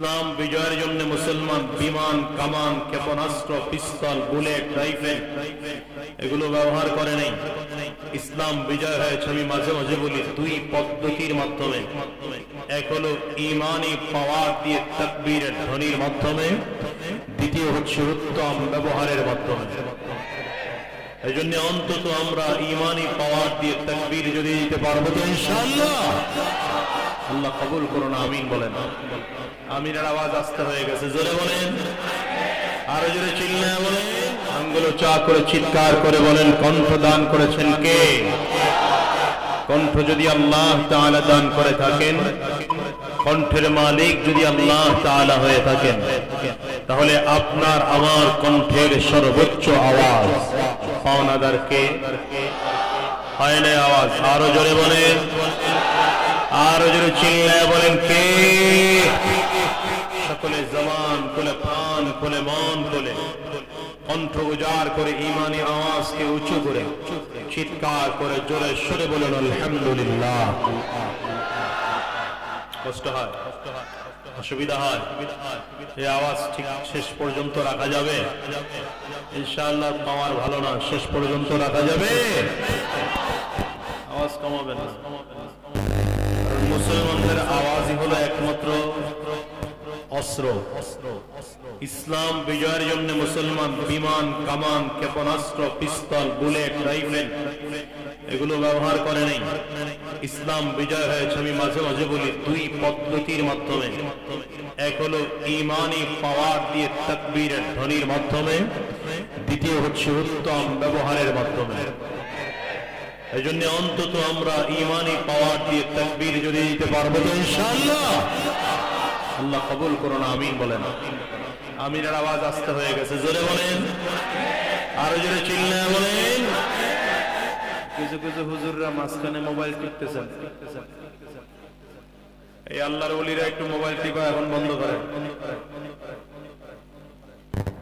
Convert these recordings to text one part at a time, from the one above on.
ইসলাম বিজয়ের জন্য মুসলমান, বিমান, কামান, ক্ষেপণাস্ত্র, পিস্তল, বুলেট, রাইফেল, এগুলো ব্যবহার করে নেই। ইসলাম বিজয় হয়েছে, আমি মাঝে মাঝে বলি, দুই পদ্ধতির মাধ্যমে। এক হলো ইমানি পাওয়ার দিয়ে তকবীরের ধ্বনির মাধ্যমে, দ্বিতীয় হচ্ছে উত্তম ব্যবহারের মাধ্যমে। এই জন্য অন্তত আমরা ইমানি পাওয়ার দিয়ে তকবীর যদি দিতে পারব তো ইনশাআল্লাহ। আল্লাহ কবুল করুন, আমিন বলেন। আমিনের আওয়াজ আসতে হয়ে গেছে, জোরে বলেন। আরও জোরে চিল্লা বলেন। আঙ্গুলো চা করে চিৎকার করে বলেন, কণ্ঠ দান করেছেন কে? কণ্ঠ যদি আল্লাহ তাআলা দান করে থাকেন, কণ্ঠের মালিক যদি আল্লাহ তাআলা হয়ে থাকেন, তাহলে আপনার আমার কণ্ঠের সর্বোচ্চ আওয়াজ। পাওনাদার কে? হয় না আওয়াজ, আরও জোরে বলেন। আরও জোরে চিল্লায় বলেন কে? সকলে জমান খুলে প্রাণ খুলে, মন খুলে। কণ্ঠ উজাড় করে, ইমানি আওয়াজকে উঁচু করে, চিৎকার করে, জোরে সরে বলেন, আলহামদুলিল্লাহ। কষ্ট হয়, অসুবিধা হয়। এই আওয়াজ ঠিক শেষ পর্যন্ত রাখা যাবে? ইনশাআল্লাহ পাওয়ার ভালো না, শেষ পর্যন্ত রাখা যাবে? আওয়াজ কমাবে না। মুসলমানদের আওয়াজই হলো একমাত্র অস্ত্র। ইসলাম বিজয়ের জন্য মুসলমান বিমান, কামান, ক্ষেপণাস্ত্র, পিস্তল, বুলেট, রাইফেল এগুলো ব্যবহার করে নেই। ইসলাম বিজয় হয়েছে আমি মাঝে মাঝে বলি দুই পদ্ধতির মাধ্যমে। এক হলো ইমানি পাওয়ার দিয়ে তকবীরের ধ্বনির মাধ্যমে। দ্বিতীয় হচ্ছে উত্তম ব্যবহারের মাধ্যমে। এই জন্য অন্তত আমরা ইমানি পাওয়ার দিয়ে তকবীর যদি দিতে পারব তো ইনশাআল্লাহ। আল্লাহ কবুল করুন, আমিন বলেন। আমিনের আওয়াজ আসতে হয়ে গেছে, জোরে বলেন। আরও জোরে বলেন। কিছু কিছু হুজুররা মাঝখানে মোবাইল টিপতেছেন। এই আল্লাহর একটু মোবাইল টিপা, এখন বন্ধ করেন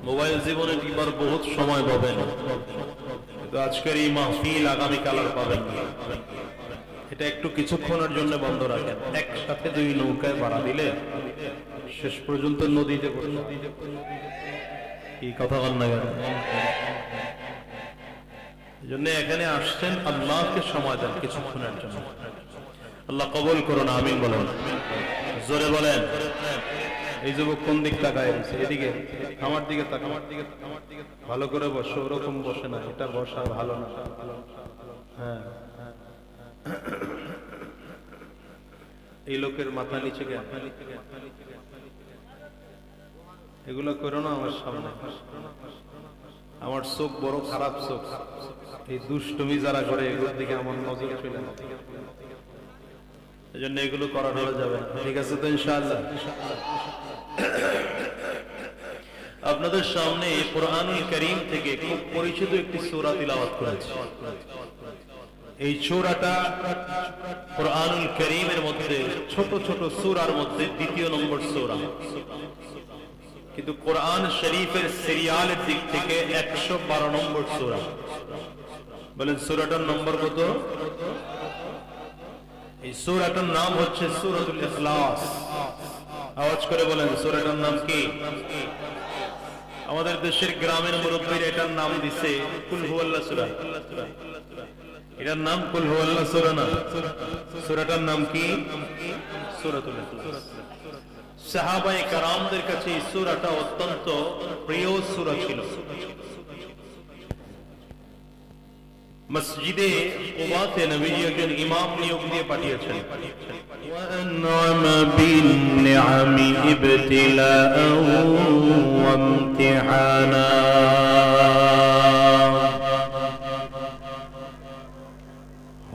মোবাইল জীবনে টিপার বহুত সময় পাবেন। আজকের এই মাহফিল আগামীকাল আর পাবেন এটা একটু কিছুক্ষণের জন্য বন্ধ রাখেন। একসাথে দুই নৌকায় ভাড়া দিলে শেষ পর্যন্ত নদীতে এই কথা জন্য এখানে আসছেন, আল্লাহকে সময় দেন কিছুক্ষণের জন্য। আল্লাহ কবল করুন, আমিন বলেন। জোরে বলেন। এই যুবক কোন দিক তাকায়? আছে এদিকে, আমার দিকে আমার আমার দিকে ভালো করে বসো, ওরকম বসে না, এটা বসা ভালো না। হ্যাঁ। এই লোকের মাথা নিচে এগুলো করো না আমার সামনে। আমার চোখ বড় খারাপ চোখ। এই দুষ্টমি যারা করে, এগুলোর দিকে আমার নজর চলে এই জন্য এগুলো করা যাবে। ঠিক আছে তো ইনশাআল্লাহ? আপনাদের সামনে কোরআনুল করিম থেকে খুব পরিচিত একটি সূরা তিলাওয়াত করেছি। এই সূরাটা কোরআনুল করিমের মধ্যে, ছোট ছোট সূরার মধ্যে দ্বিতীয় নম্বর সূরা। কিন্তু কোরআন শরীফের সিরিয়ালের দিক থেকে একশো বারো নম্বর সূরা। বলেন, সূরাটার নম্বর কত? এই সূরাটার নাম হচ্ছে সূরাতুল ইখলাস। আওয়াজ করে বলেন, সূরাটার নাম কি? আমাদের দেশের গ্রামের মুরব্বীর এটার নাম দিছে এটার নাম কুল হুয়াল্লাহ সূরা না। সূরাটার নাম কি? ইখলাস। কারামদের কাছে সূরাটা অত্যন্ত প্রিয় সূরা ছিল। মসজিদে নবীজি একজন ইমাম নিয়োগ দিয়ে পাঠিয়েছেন। وأنعم بالنعم ابتلاء وامتحانا.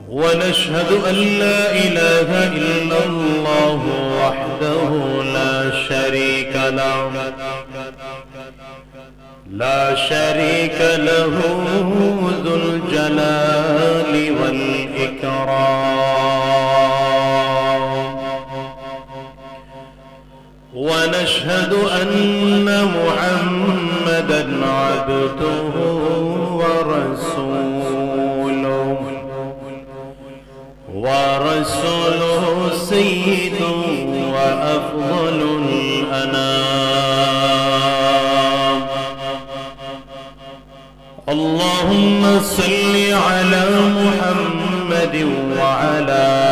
ونشهد أن لا إله إلا الله وحده لا شريك له. لا شريك له ذو الجلال. عبده ورسوله ورسوله سيد وأفضل الأنام. اللهم صل على محمد وعلى آله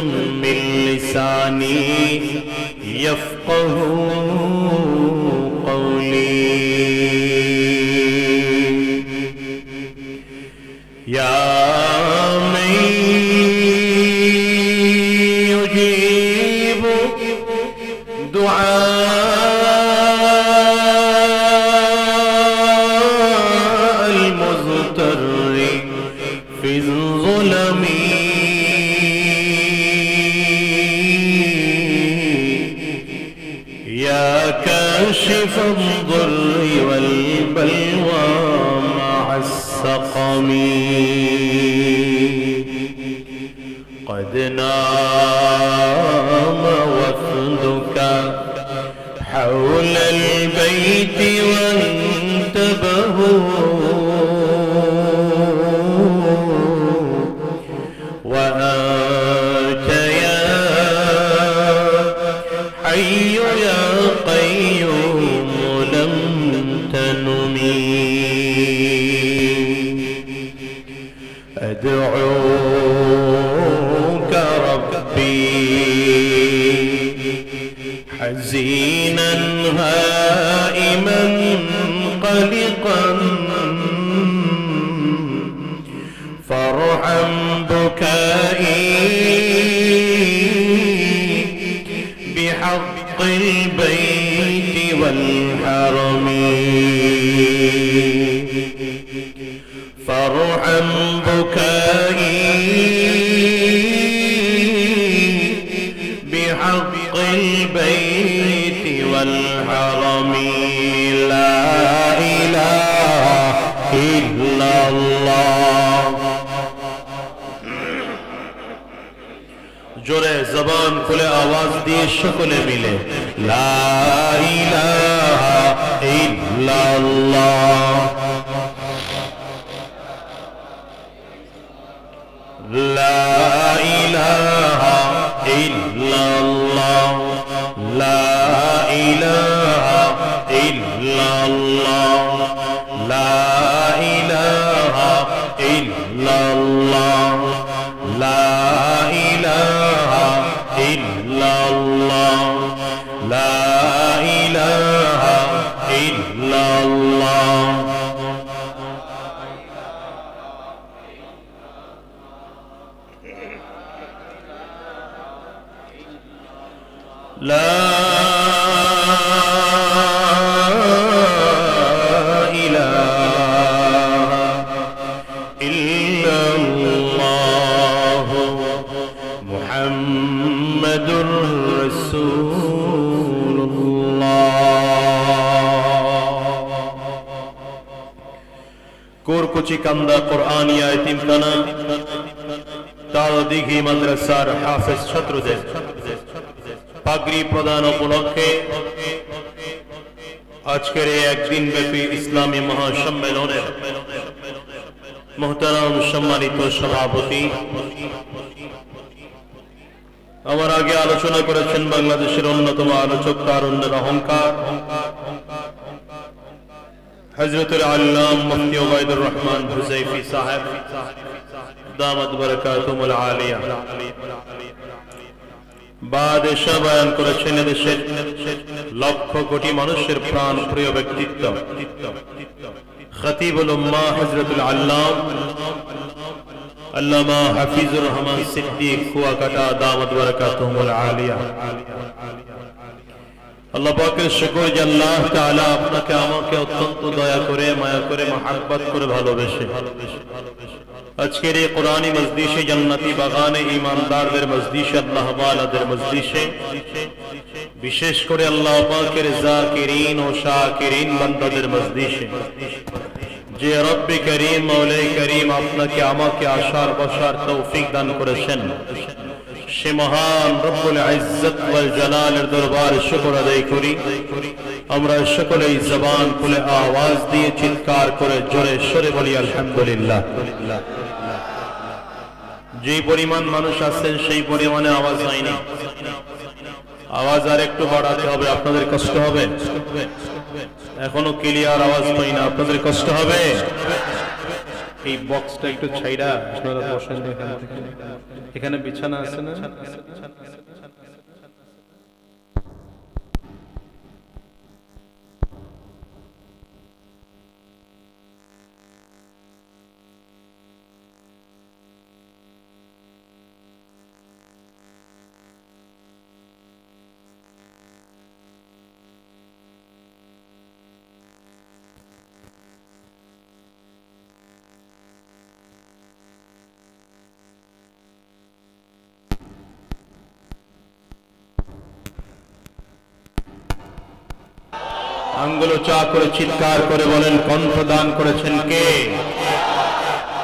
لساني يفقه يا كاشف الضر والبلوى مع السقم. قد نام وفدك حول البيت وانتبهوا. জোরে জবান খুলে আওয়াজ দিয়ে সকলে মিলে La ilaha لا কোরকুচি কান্দা কোরআনিয়া এতিমখানা, তাল দিঘি মাদ্রাসার হাফেজ ছাত্রদের পাগড়ি প্রদান উপলক্ষে আজকের এই একদিন ব্যাপী ইসলামী মহাসম্মেলনের মোহতারাম সম্মানিত সভাপতি আমার আগে আলোচনা করেছেন বাংলাদেশের অন্যতম আলোচক তারুণ্যের অহংকার। হজরতুল আল্লাম মুফতি ওবায়দুর রহমান হুজাইফি সাহেব দামাত বারাকাতুমুল আলিয়া বাদ এসা বয়ান করেছেন এদেশের লক্ষ কোটি মানুষের প্রাণ প্রিয় ব্যক্তিত্ব খতিবুল উম্মাহ হজরতুল আল্লাম আল্লামা হাফিজুর রহমান সিদ্দিক কুয়াকাটা দামাত বারাকাতুমুল আলিয়া আল্লাহ শুকর যে আল্লাহ তাআলা আপনাকে আমাকে অত্যন্ত দয়া করে, মায়া করে, মহাব্বত করে ভালোবেসে। আজকের এই কোরআনী মজলিসে, জান্নাতি বাগানে ইমানদারদের মজলিসে, আল্লাহ ওয়ালাদের মজলিসে, বিশেষ করে আল্লাহ পাকের জাকিরিন ও শাকিরিন বান্দাদের মজলিসে, যে রব্বে করিম মৌলাই করিম আপনাকে আমাকে আসার বসার তৌফিক দান করেছেন। সে মহান রব্বুল ইজ্জত ওয়াল জালালের দরবারে শুকর আদায় করি। আমরা সকলেই জবান খুলে আওয়াজ দিয়ে চিৎকার করে জোরে সরে বলি, আলহামদুলিল্লাহ। যে পরিমাণ মানুষ আছেন, সেই পরিমাণে আওয়াজ হয়নি। আওয়াজ আর একটু বাড়াতে হবে, আপনাদের কষ্ট হবে? এখনও ক্লিয়ার আওয়াজ পাই না আপনাদের কষ্ট হবে? এই বক্সটা একটু ছাইড়া আপনারা বসেন এখান বিছানা আছে না? আঙ্গুল চা করে চিৎকার করে বলেন, কণ্ঠ দান করেছেন কে?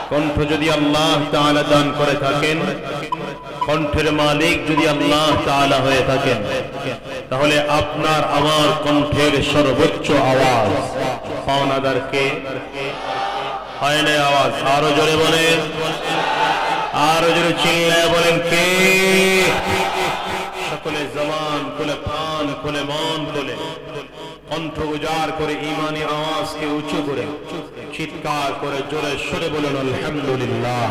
কণ্ঠ যদি আল্লাহ তাআলা দান করে থাকেন, কণ্ঠের মালিক যদি আল্লাহ তাআলা হয়ে থাকেন, তাহলে আপনার আমার কণ্ঠের সর্বোচ্চ আওয়াজ। পাওনাদার কে? হয় না আওয়াজ? আরও জোরে বলেন। আরও জোরে চিল্লায় বলেন কে? সকলে জবান খুলে প্রাণ খুলে, মন খুলে। কণ্ঠ উজাড় করে ইমানি আওয়াজকে উঁচু করে, চিৎকার করে জোরে সরে বলেন, আলহামদুলিল্লাহ।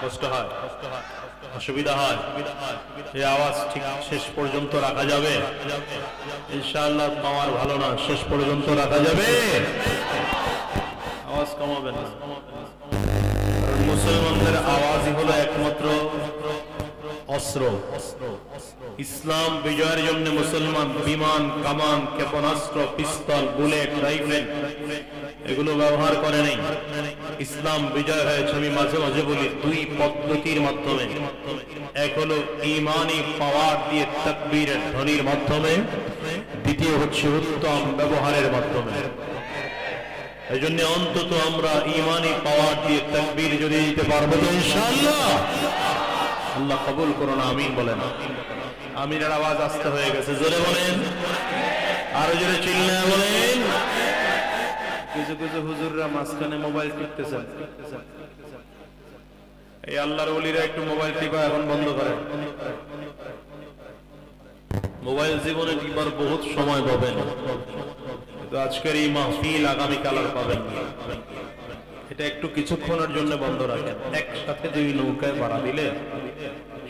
কষ্ট হয়, অসুবিধা হয়। এই আওয়াজ ঠিক শেষ পর্যন্ত রাখা যাবে। ইনশাআল্লাহ পাওয়ার ভালো না, শেষ পর্যন্ত রাখা যাবে। আওয়াজ কমাবে না। মুসলমানদের আওয়াজই হলো একমাত্র অস্ত্র। ইসলাম বিজয়ের জন্য মুসলমান, বিমান, কামান, ক্ষেপণাস্ত্র, পিস্তল, বুলেট, রাইফেল এগুলো ব্যবহার করে নাই। ইসলাম বিজয় হয়েছে, আমি মাঝে মাঝে বলি, দুই পদ্ধতির মাধ্যমে। এক হলো ইমানি পাওয়ার দিয়ে তকবীরের ধ্বনির মাধ্যমে, দ্বিতীয় হচ্ছে উত্তম ব্যবহারের মাধ্যমে। এই জন্য অন্তত আমরা ইমানি পাওয়ার দিয়ে তকবীর যদি দিতে পারব ইনশাআল্লাহ। আল্লাহ কবুল করুন, আমিন বলেন। আমিনের আওয়াজ আসতে হয়ে গেছে জোরে বলেন। আরও জোরে চিল্লা বলেন। কিছু কিছু হুজুররা মাঝখানে মোবাইল টিপতেছেন। এই আল্লাহর ওলিরা একটু মোবাইল টিপা এখন বন্ধ করে। মোবাইল জীবনে টিপার বহুত সময় পাবেন। কিন্তু আজকের এই মাহফিল আগামীকাল আর পাবেন এটা একটু কিছুক্ষণের জন্য বন্ধ রাখেন। একসাথে দুই নৌকায় ভাড়া দিলে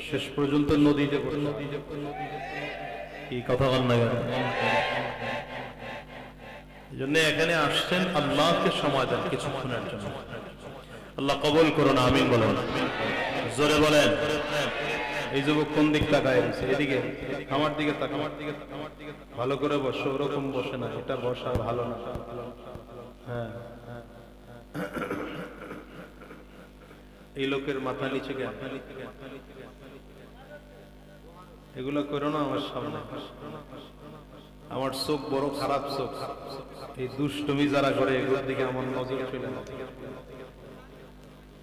শেষ পর্যন্ত নদীতে কি কথা বল না এই জন্য এখানে আসছেন আল্লাহকে সময় দেন কিছুক্ষণের জন্য। আল্লাহ কবল করুন, আমিন বলেন। জোরে বলেন। এই যুবক কোন দিক তাকায় এদিকে, আমার দিকে তাকা আমার দিকে ভালো করে বসো, ওরকম বসে না, এটা বসা ভালো না। হ্যাঁ। এই লোকের মাথা নিচে কেন? এগুলো করো না আমার সামনে। আমার চোখ বড় খারাপ চোখ। এই দুষ্টমি যারা করে, এগুলোর দিকে আমার নজর না।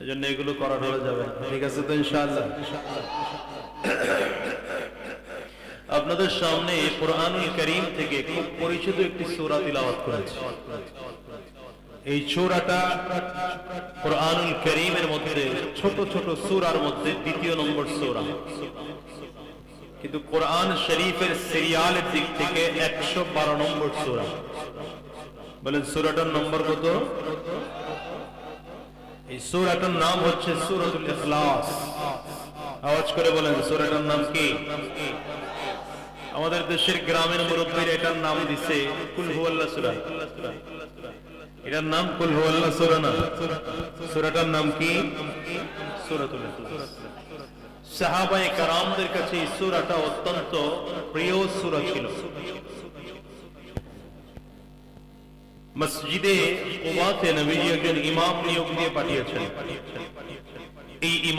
এই জন্য এগুলো করা যাবে ঠিক আছে তো আপনাদের সামনে কোরআনুল করিম থেকে খুব পরিচিত একটি সূরা তিলাওয়াত করেছি। এই সূরাটা কোরআনুল করিমের মধ্যে, ছোট ছোট সূরার মধ্যে দ্বিতীয় নম্বর সূরা। কিন্তু কোরআন শরীফের সিরিয়ালের দিক থেকে একশো বারো নম্বর সূরা। বলেন, সূরাটার নম্বর কত? এই সূরাটার নাম হচ্ছে ইখলাস। আওয়াজ করে বলেন, সূরাটার নাম কি? আমাদের দেশের গ্রামের মুরব্বীরা এটার নাম দিছে কুল হুয়াল্লাহ সূরা। এটার নাম কুল হুয়াল্লাহ সূরা না। সূরাটার নাম কি? ইখলাস। সাহাবায়ে কারামদের কাছে এই সূরাটা অত্যন্ত প্রিয় সূরা ছিল মসজিদে কুবাতে নবীজি একজন ইমাম নিয়োগ দিয়ে পাঠিয়েছেন এই ইমাম